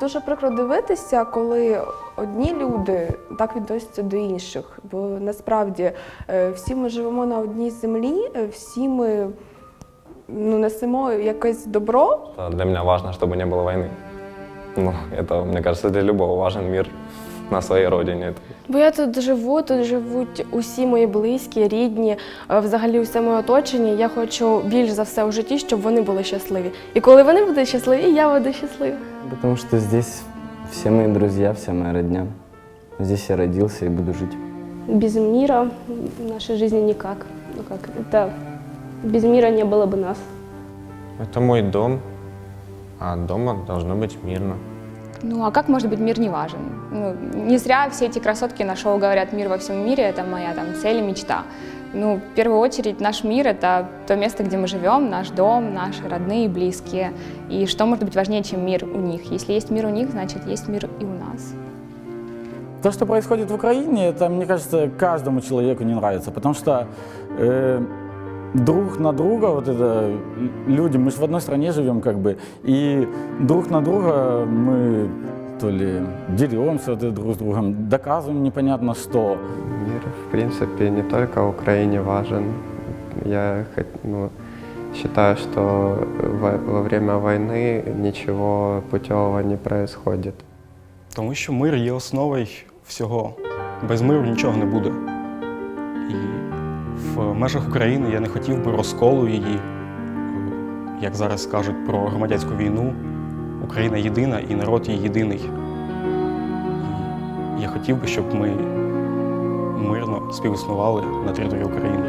Дуже прикро дивитися, коли одні люди так відносяться до інших. Бо насправді е, всі ми живемо на одній землі, е, всі ми ну, несемо якесь добро, А Для меня важно, чтобы не было войны. Ну, это, мне кажется, для любого важен мир на своей родине. Бо я тут живу, тут живуть усі мої близькі, рідні, е, взагалі усе моє оточення. Я хочу більш за все у житті, щоб вони були щасливі. І коли вони будуть щасливі, я буду щаслива. Потому что здесь все мои друзья, вся моя родня. Здесь я родился и буду жить. Без мира в нашей жизни никак. Ну как, это без мира не было бы нас. Это мой дом, а дома должно быть мирно. Ну а как может быть мир не важен? Ну, не зря все эти красотки на шоу говорят «Мир во всем мире» — это моя там цель и мечта. Ну, в первую очередь, наш мир — это то место, где мы живем, наш дом, наши родные и близкие. И что может быть важнее, чем мир у них? Если есть мир у них, значит, есть мир и у нас. То, что происходит в Украине, это, мне кажется, каждому человеку не нравится, потому что э, друг на друга, вот это люди, мы же в одной стране живем, как бы, и друг на друга мы то ли деремся вот это друг с другом, доказываем непонятно что. Мир, в принципе, не только Украине важен. Я хот- ну, считаю, что во, во время войны ничего путевого не происходит. Тому що мир є основою всього. Без миру нічого не буде. І в межах України я не хотів би розколу її, Е, як зараз кажуть про громадянську війну. Україна єдина і народ її єдиний. І я хотів би, щоб ми мирно співіснували на території України.